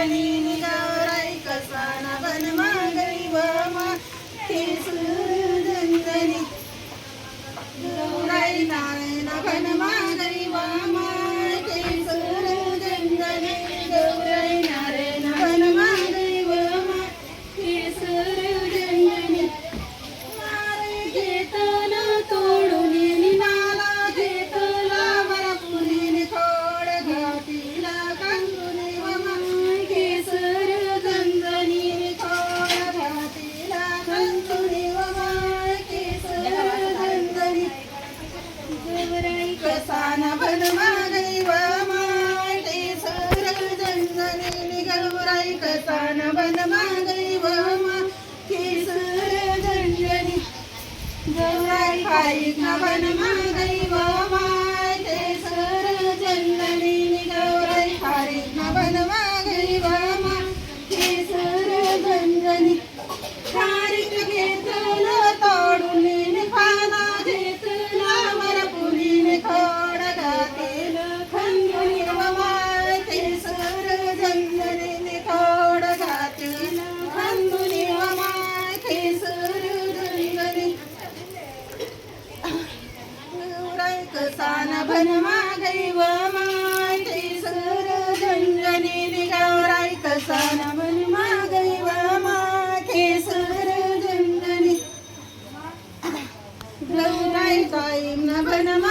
Danny. Mahadev माते सरजननी गौराई कसान बन महादेव माते सरजननी गौराई पाई नवन मा बनवा दैव माती सर झंजनी निगावराय कसान बनवा दैव माथे सर झंजनी गौराय कायम न मा